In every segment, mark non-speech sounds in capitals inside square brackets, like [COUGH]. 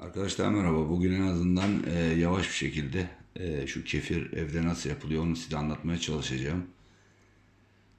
Arkadaşlar merhaba. Bugün en azından e, yavaş bir şekilde e, şu kefir evde nasıl yapılıyor onu size anlatmaya çalışacağım.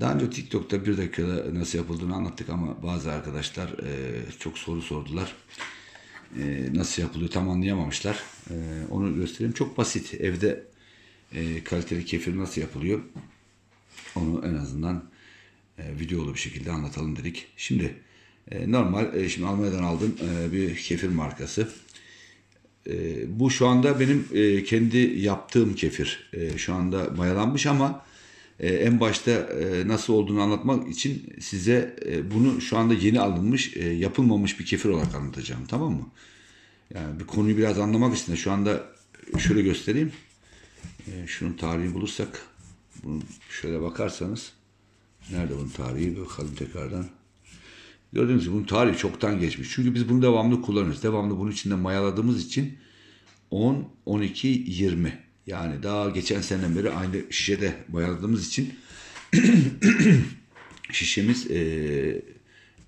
Daha önce TikTok'ta bir dakikada nasıl yapıldığını anlattık ama bazı arkadaşlar e, çok soru sordular. E, nasıl yapılıyor tam anlayamamışlar. E, onu göstereyim. Çok basit. Evde e, kaliteli kefir nasıl yapılıyor? Onu en azından e, videolu bir şekilde anlatalım dedik. Şimdi e, normal e, şimdi Almanya'dan aldığım e, bir kefir markası. E, bu şu anda benim e, kendi yaptığım kefir. E, şu anda mayalanmış ama e, en başta e, nasıl olduğunu anlatmak için size e, bunu şu anda yeni alınmış, e, yapılmamış bir kefir olarak anlatacağım. Tamam mı? Yani bir konuyu biraz anlamak için de şu anda şöyle göstereyim. E, şunun tarihini bulursak bunu şöyle bakarsanız nerede bunun tarihi bakalım tekrardan. Gördüğünüz gibi bunun tarihi çoktan geçmiş. Çünkü biz bunu devamlı kullanıyoruz. Devamlı bunun içinde mayaladığımız için 10, 12, 20. Yani daha geçen seneden beri aynı şişede mayaladığımız için [CLEARS THROAT] şişemiz e,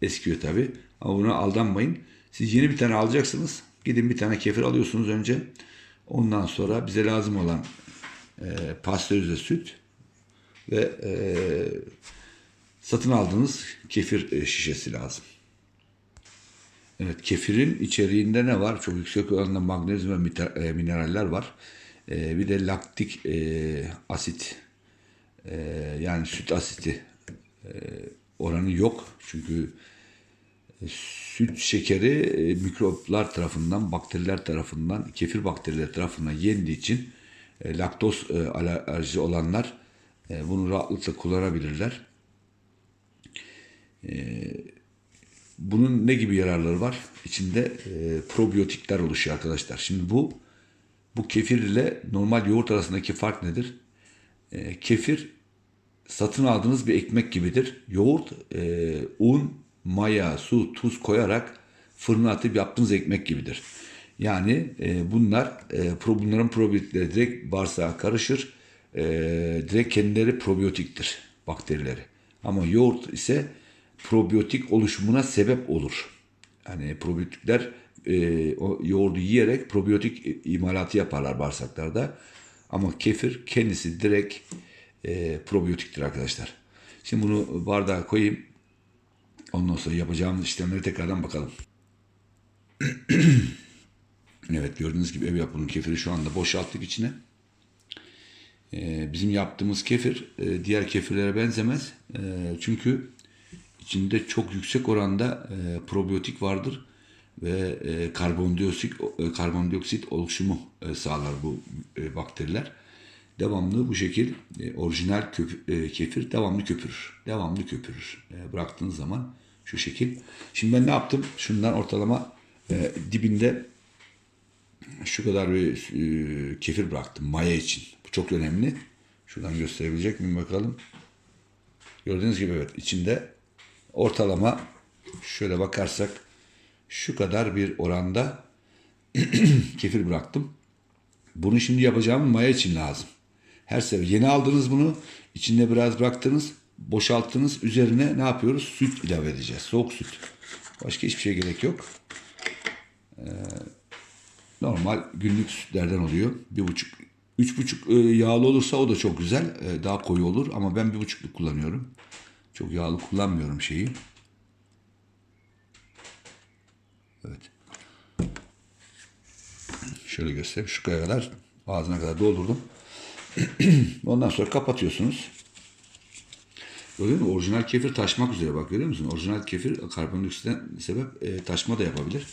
eskiyor tabi. Ama buna aldanmayın. Siz yeni bir tane alacaksınız. Gidin bir tane kefir alıyorsunuz önce. Ondan sonra bize lazım olan e, pastörize süt ve e, satın aldığınız kefir e, şişesi lazım. Evet kefirin içeriğinde ne var? Çok yüksek oranda magnezyum ve e, mineraller var. E, bir de laktik asit yani süt asiti oranı yok. Çünkü süt şekeri mikroplar tarafından, bakteriler tarafından, kefir bakterileri tarafından yendiği için e, laktoz e, alerji olanlar bunu rahatlıkla kullanabilirler. Bunun ne gibi yararları var? İçinde e, probiyotikler oluşuyor arkadaşlar. Şimdi bu bu kefir ile normal yoğurt arasındaki fark nedir? E, kefir satın aldığınız bir ekmek gibidir. Yoğurt e, un, maya, su, tuz koyarak fırına atıp yaptığınız ekmek gibidir. Yani e, bunlar e, pro, bunların probiyotikleri direkt bağırsağa karışır. E, direkt kendileri probiyotiktir bakterileri. Ama yoğurt ise probiyotik oluşumuna sebep olur. Yani probiyotikler e, o yoğurdu yiyerek probiyotik imalatı yaparlar bağırsaklarda. Ama kefir kendisi direkt e, probiyotiktir arkadaşlar. Şimdi bunu bardağa koyayım. Ondan sonra yapacağımız işlemleri tekrardan bakalım. [CLEARS THROAT] evet gördüğünüz gibi ev yapımı kefiri şu anda boşalttık içine. Ee, bizim yaptığımız kefir e, diğer kefirlere benzemez. E, çünkü içinde çok yüksek oranda e, probiyotik vardır ve e, karbondioksit e, karbondioksit oluşumu e, sağlar bu e, bakteriler. Devamlı bu şekil e, orijinal köp, e, kefir devamlı köpürür. Devamlı köpürür. E, bıraktığınız zaman şu şekil. Şimdi ben ne yaptım? Şundan ortalama e, dibinde şu kadar bir e, kefir bıraktım maya için. Bu çok önemli. Şuradan gösterebilecek miyim bakalım. Gördüğünüz gibi evet içinde ortalama şöyle bakarsak şu kadar bir oranda [CLEARS THROAT] kefir bıraktım. Bunu şimdi yapacağım maya için lazım. Her sefer yeni aldınız bunu, içinde biraz bıraktınız, boşalttınız, üzerine ne yapıyoruz? Süt ilave edeceğiz, soğuk süt. Başka hiçbir şey gerek yok. Ee, normal günlük sütlerden oluyor. Bir buçuk, üç buçuk e, yağlı olursa o da çok güzel, e, daha koyu olur ama ben bir buçukluk kullanıyorum. Çok yağlı kullanmıyorum şeyi. Evet. Şöyle göstereyim. Şu kadar ağzına kadar doldurdum. [CLEARS THROAT] Ondan sonra kapatıyorsunuz. Gördün mü? Orijinal kefir taşmak üzere bak görüyor musun? Orijinal kefir karbondioksitten sebep e, taşma da yapabilir.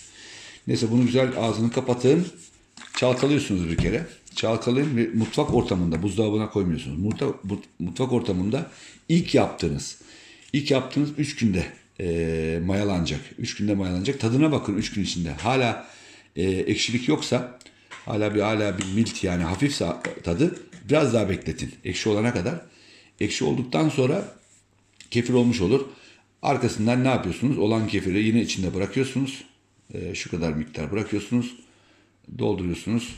Neyse bunu güzel ağzını kapatın. Çalkalıyorsunuz bir kere. Çalkalayın ve mutfak ortamında buzdolabına koymuyorsunuz. Mutfak, mutfak ortamında ilk yaptığınız ilk yaptığınız 3 günde e, mayalanacak. 3 günde mayalanacak. Tadına bakın 3 gün içinde. Hala e, ekşilik yoksa hala bir hala bir milt yani hafif tadı biraz daha bekletin. Ekşi olana kadar. Ekşi olduktan sonra kefir olmuş olur. Arkasından ne yapıyorsunuz? Olan kefiri yine içinde bırakıyorsunuz. E, şu kadar miktar bırakıyorsunuz. Dolduruyorsunuz.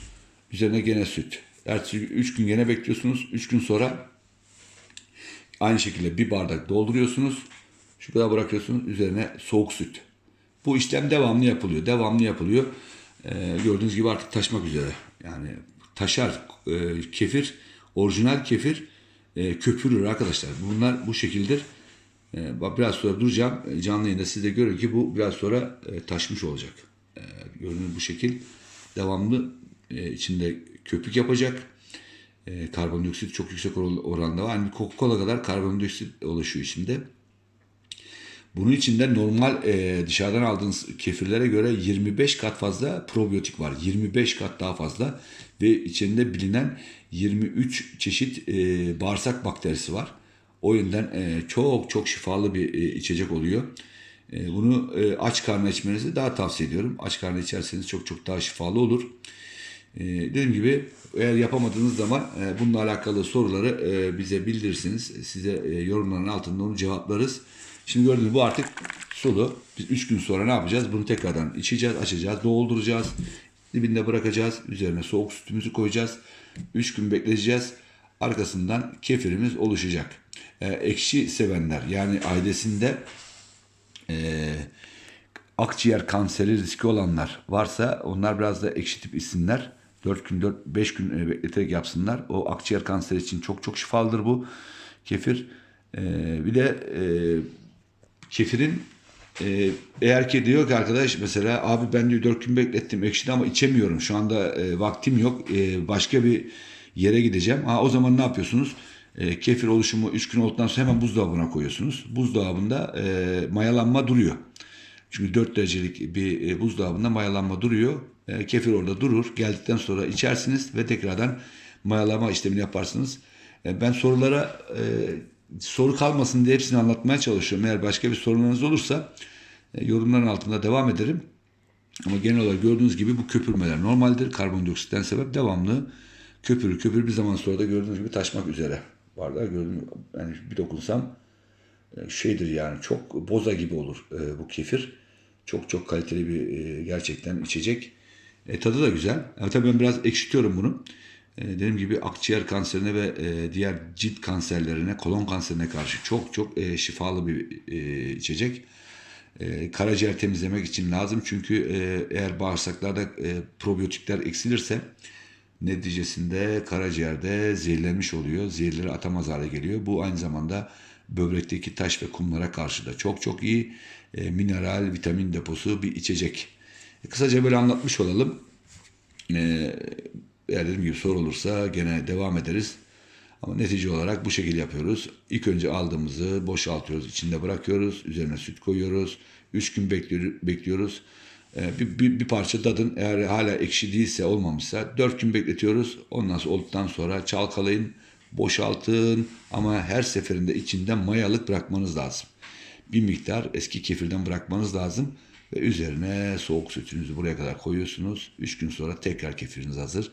Üzerine gene süt. Ertesi 3 gün gene bekliyorsunuz. 3 gün sonra aynı şekilde bir bardak dolduruyorsunuz. Şu kadar bırakıyorsunuz. Üzerine soğuk süt. Bu işlem devamlı yapılıyor. Devamlı yapılıyor. Ee, gördüğünüz gibi artık taşmak üzere. Yani taşar e, kefir, orijinal kefir e, köpürür arkadaşlar. Bunlar bu şekildir. E, biraz sonra duracağım. E, Canlı yayında siz de görün ki bu biraz sonra e, taşmış olacak. E, gördüğünüz bu şekil devamlı e, içinde köpük yapacak. E, karbondioksit çok yüksek or- oranda var. Yani Coca-Cola kadar karbondioksit oluşuyor içinde. Bunun içinde normal e, dışarıdan aldığınız kefirlere göre 25 kat fazla probiyotik var. 25 kat daha fazla ve içinde bilinen 23 çeşit e, bağırsak bakterisi var. O yüzden e, çok çok şifalı bir e, içecek oluyor. E, bunu e, aç karnına içmenizi daha tavsiye ediyorum. Aç karnına içerseniz çok çok daha şifalı olur. E, dediğim gibi eğer yapamadığınız zaman e, bununla alakalı soruları e, bize bildirirsiniz. Size e, yorumların altında onu cevaplarız. Şimdi gördüğünüz bu artık sulu. Biz 3 gün sonra ne yapacağız? Bunu tekrardan içeceğiz, açacağız, dolduracağız. Dibinde bırakacağız. Üzerine soğuk sütümüzü koyacağız. 3 gün bekleyeceğiz. Arkasından kefirimiz oluşacak. E, ekşi sevenler yani ailesinde e, akciğer kanseri riski olanlar varsa onlar biraz da ekşi tip içsinler. 4 gün 4 5 gün e, bekleterek yapsınlar. O akciğer kanseri için çok çok şifalıdır bu kefir. E, bir de e, kefirin e, eğer ki diyor ki arkadaş mesela abi ben diyor 4 gün beklettim ekşidi ama içemiyorum. Şu anda e, vaktim yok. E, başka bir yere gideceğim. Ha, o zaman ne yapıyorsunuz? E, kefir oluşumu 3 gün olduktan sonra hemen buzdolabına koyuyorsunuz. Buzdolabında e, mayalanma duruyor. Çünkü 4 derecelik bir e, buzdolabında mayalanma duruyor. E, kefir orada durur. Geldikten sonra içersiniz ve tekrardan mayalama işlemini yaparsınız. E, ben sorulara e, soru kalmasın diye hepsini anlatmaya çalışıyorum. Eğer başka bir sorunlarınız olursa e, yorumların altında devam ederim. Ama genel olarak gördüğünüz gibi bu köpürmeler normaldir. Karbondioksitten sebep devamlı köpürür. Köpür bir zaman sonra da gördüğünüz gibi taşmak üzere. Bardağı gördüğünüz yani bir dokunsam e, şeydir yani çok boza gibi olur bu kefir. Çok çok kaliteli bir gerçekten içecek. E, tadı da güzel. E, tabii ben biraz ekşitiyorum bunu. E, dediğim gibi akciğer kanserine ve e, diğer cilt kanserlerine, kolon kanserine karşı çok çok e, şifalı bir e, içecek. E, karaciğer temizlemek için lazım. Çünkü e, eğer bağırsaklarda e, probiyotikler eksilirse neticesinde karaciğerde zehirlenmiş oluyor. Zehirleri atamaz hale geliyor. Bu aynı zamanda böbrekteki taş ve kumlara karşı da çok çok iyi e, mineral, vitamin deposu bir içecek. Kısaca böyle anlatmış olalım. E, eğer dediğim gibi soru olursa gene devam ederiz. Ama netice olarak bu şekilde yapıyoruz. İlk önce aldığımızı boşaltıyoruz, içinde bırakıyoruz, üzerine süt koyuyoruz. 3 gün bekliyor- bekliyoruz. Ee, bir, bir, bir parça tadın eğer hala ekşi değilse olmamışsa 4 gün bekletiyoruz. Ondan sonra olduktan sonra çalkalayın, boşaltın ama her seferinde içinde mayalık bırakmanız lazım. Bir miktar eski kefirden bırakmanız lazım ve üzerine soğuk sütünüzü buraya kadar koyuyorsunuz. 3 gün sonra tekrar kefiriniz hazır.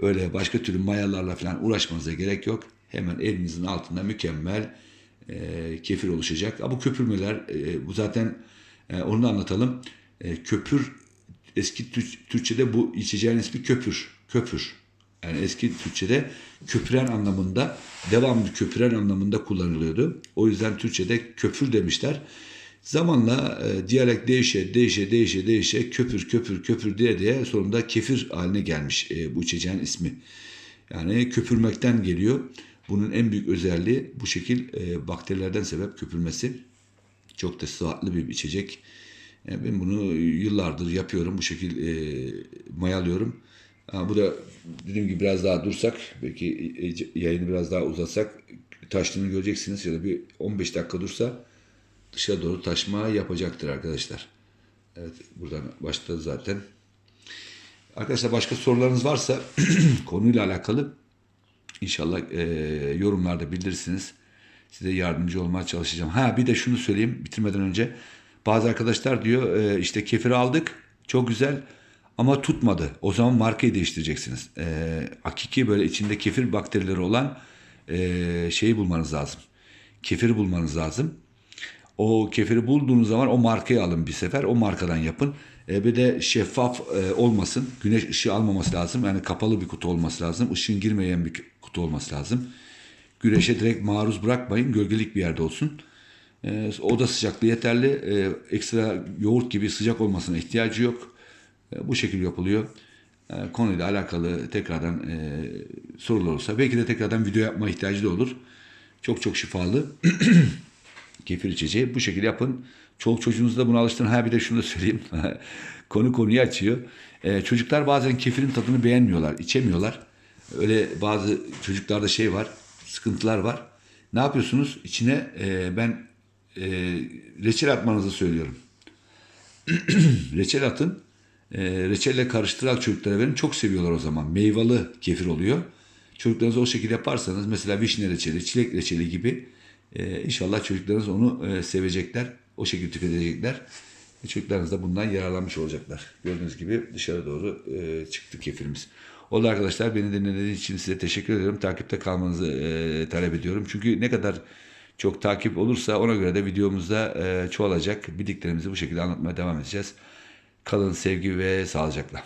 Öyle başka türlü mayalarla falan uğraşmanıza gerek yok. Hemen elinizin altında mükemmel e, kefir oluşacak. Ha, bu köpürmeler e, bu zaten e, onu da anlatalım. E, köpür eski Tür- Türkçe'de bu içeceğin ismi köpür. Köpür. Yani eski Türkçe'de köpüren anlamında, devamlı köpüren anlamında kullanılıyordu. O yüzden Türkçe'de köpür demişler. Zamanla e, diyalekt değişe, değişe, değişe, değişe köpür, köpür, köpür diye diye sonunda kefir haline gelmiş e, bu içeceğin ismi. Yani köpürmekten geliyor. Bunun en büyük özelliği bu şekil e, bakterilerden sebep köpürmesi. Çok da sıhhatli bir içecek. E, ben bunu yıllardır yapıyorum. Bu şekil e, mayalıyorum. Ha, bu da dediğim gibi biraz daha dursak, belki e, yayını biraz daha uzatsak taştığını göreceksiniz. Ya da bir 15 dakika dursa dışa doğru taşma yapacaktır arkadaşlar. Evet buradan başladı zaten. Arkadaşlar başka sorularınız varsa [CLEARS THROAT] konuyla alakalı inşallah e, yorumlarda bildirirsiniz. Size yardımcı olmaya çalışacağım. Ha bir de şunu söyleyeyim bitirmeden önce. Bazı arkadaşlar diyor e, işte kefir aldık çok güzel ama tutmadı. O zaman markayı değiştireceksiniz. E, hakiki böyle içinde kefir bakterileri olan e, şeyi bulmanız lazım. Kefiri bulmanız lazım. O kefiri bulduğunuz zaman o markayı alın bir sefer. O markadan yapın. E, bir de şeffaf e, olmasın. Güneş ışığı almaması lazım. Yani kapalı bir kutu olması lazım. Işığın girmeyen bir kutu olması lazım. Güneşe direkt maruz bırakmayın. Gölgelik bir yerde olsun. E, oda sıcaklığı yeterli. E, ekstra yoğurt gibi sıcak olmasına ihtiyacı yok. E, bu şekilde yapılıyor. E, konuyla alakalı tekrardan e, sorular olursa belki de tekrardan video yapma ihtiyacı da olur. Çok çok şifalı [CLEARS THROAT] kefir içeceği. Bu şekilde yapın. Çoluk çocuğunuzu da buna alıştırın. Ha bir de şunu da söyleyeyim. [LAUGHS] Konu konuyu açıyor. Ee, çocuklar bazen kefirin tadını beğenmiyorlar, içemiyorlar. Öyle bazı çocuklarda şey var, sıkıntılar var. Ne yapıyorsunuz? İçine e, ben e, reçel atmanızı söylüyorum. [CLEARS THROAT] reçel atın. E, reçelle karıştırarak çocuklara verin. Çok seviyorlar o zaman. Meyveli kefir oluyor. Çocuklarınıza o şekilde yaparsanız mesela vişne reçeli, çilek reçeli gibi e, inşallah çocuklarınız onu e, sevecekler. O şekilde tüketecekler. E, çocuklarınız da bundan yararlanmış olacaklar. Gördüğünüz gibi dışarı doğru e, çıktı kefirimiz. Oldu arkadaşlar beni dinlediğiniz için size teşekkür ediyorum. Takipte kalmanızı talep ediyorum. Çünkü ne kadar çok takip olursa ona göre de videomuzda çoğalacak. Bildiklerimizi bu şekilde anlatmaya devam edeceğiz. Kalın sevgi ve sağlıcakla.